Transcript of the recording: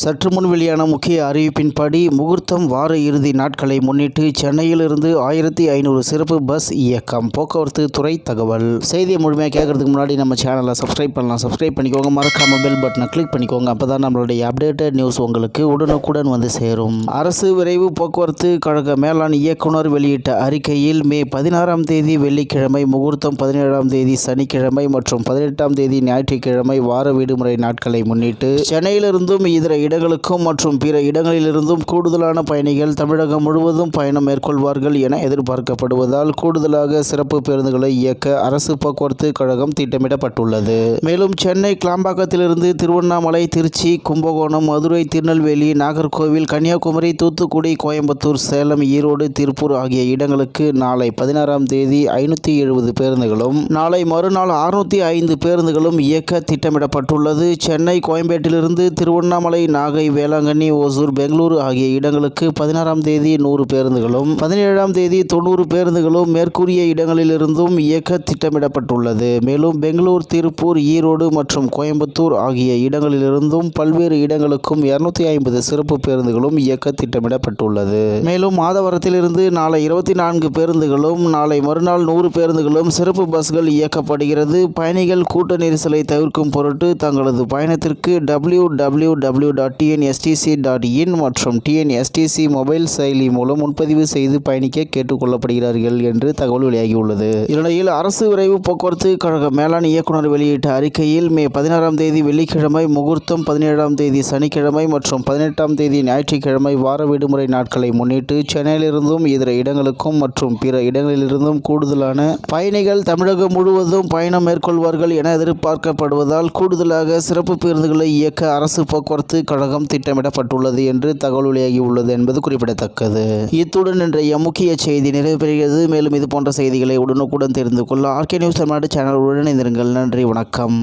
சற்று முன் வெளியான முக்கிய அறிவிப்பின்படி முகூர்த்தம் வார இறுதி நாட்களை முன்னிட்டு சென்னையிலிருந்து ஆயிரத்தி ஐநூறு சிறப்பு பஸ் இயக்கம். போக்குவரத்து துறை தகவல். செய்தியை முழுமையாக கேட்கறதுக்கு முன்னாடி நம்ம சேனலை சப்ஸ்கிரைப் பண்ணலாம். சப்ஸ்கிரைப் பண்ணிக்கோங்க. மறக்காம பெல் பட்டனை கிளிக் பண்ணிக்கோங்க. அப்போ தான் நம்மளுடைய அப்டேட்டட் நியூஸ் உங்களுக்கு உடனுக்குடன் வந்து சேரும். அரசு விரைவு போக்குவரத்து கழக மேலாண் இயக்குனர் வெளியிட்ட அறிக்கையில் மே பதினாறாம் தேதி வெள்ளிக்கிழமை முகூர்த்தம் பதினேழாம் தேதி சனிக்கிழமை மற்றும் பதினெட்டாம் தேதி ஞாயிற்றுக்கிழமை வார விடுமுறை நாட்களை முன்னிட்டு சென்னையிலிருந்தும் இதர இடங்களுக்கும் மற்றும் பிற இடங்களிலிருந்தும் கூடுதலான பயணிகள் தமிழகம் முழுவதும் பயணம் மேற்கொள்வார்கள் என எதிர்பார்க்கப்படுவதால் கூடுதலாக சிறப்பு பேருந்துகளை இயக்க அரசு போக்குவரத்து கழகம் திட்டமிடப்பட்டுள்ளது. மேலும் சென்னை கிளாம்பாக்கத்திலிருந்து திருவண்ணாமலை திருச்சி கும்பகோணம் மதுரை திருநெல்வேலி நாகர்கோவில் கன்னியாகுமரி தூத்துக்குடி கோயம்புத்தூர் சேலம் ஈரோடு திருப்பூர் ஆகிய இடங்களுக்கு நாளை பதினாறாம் தேதி ஐநூற்றி எழுபது பேருந்துகளும் நாளை மறுநாள் அறுநூற்றி ஐந்து பேருந்துகளும் இயக்க திட்டமிடப்பட்டுள்ளது. சென்னை கோயம்பேட்டிலிருந்து திருவண்ணாமலை நாகை வேளாங்கண்ணி ஓசூர் பெங்களூரு ஆகிய இடங்களுக்கு பதினாறாம் தேதி நூறு பேருந்துகளும் பதினேழாம் தேதி தொண்ணூறு பேருந்துகளும் மேற்கூறிய இடங்களிலிருந்தும் இயக்க திட்டமிடப்பட்டுள்ளது. மேலும் பெங்களூர் திருப்பூர் ஈரோடு மற்றும் கோயம்புத்தூர் ஆகிய இடங்களிலிருந்தும் பல்வேறு இடங்களுக்கும் இருநூத்தி ஐம்பது சிறப்பு பேருந்துகளும் இயக்க திட்டமிடப்பட்டுள்ளது. மேலும் மாதவரத்திலிருந்து நாளை இருபத்தி நான்கு பேருந்துகளும் நாளை மறுநாள் நூறு பேருந்துகளும் சிறப்பு பஸ்கள் இயக்கப்படுகிறது. பயணிகள் கூட்ட நெரிசலை தவிர்க்கும் பொருட்டு தங்களது பயணத்திற்கு W W W dot TNSTC dot in மற்றும் டிஎன்எஸ்டிசி மொபைல் செயலி மூலம் முன்பதிவு செய்து பயணிக்க கேட்டுக்கொள்ளப்படுகிறார்கள் என்று தகவல் வெளியாகியுள்ளது. இந்நிலையில் அரசு விரைவு போக்குவரத்து கழக மேலாண் இயக்குனர் வெளியிட்ட அறிக்கையில் மே பதினாறாம் தேதி வெள்ளிக்கிழமை முகூர்த்தம் பதினேழாம் தேதி சனிக்கிழமை மற்றும் பதினெட்டாம் தேதி ஞாயிற்றுக்கிழமை வார விடுமுறை நாட்களை முன்னிட்டு சென்னையிலிருந்தும் இதர இடங்களுக்கும் மற்றும் பிற இடங்களிலிருந்தும் கூடுதலான பயணிகள் தமிழகம் முழுவதும் பயணம் மேற்கொள்வார்கள் என எதிர்பார்க்கப்படுவதால் கூடுதலாக சிறப்பு பேருந்துகளை இயக்க அரசு போக்குவரத்து கழகம் திட்டமிடப்பட்டுள்ளது என்று தகவல் வெளியாகியுள்ளது என்பது குறிப்பிடத்தக்கது. இத்துடன் இன்றைய முக்கிய செய்தி நிறைவு பெறுகிறது மேலும் இது போன்ற செய்திகளை உடனுக்குடன் தெரிந்து கொள்ள ஆர்கே நியூஸ் தமிழ்நாடு சேனலுடன் இணைந்திருங்கள். நன்றி வணக்கம்.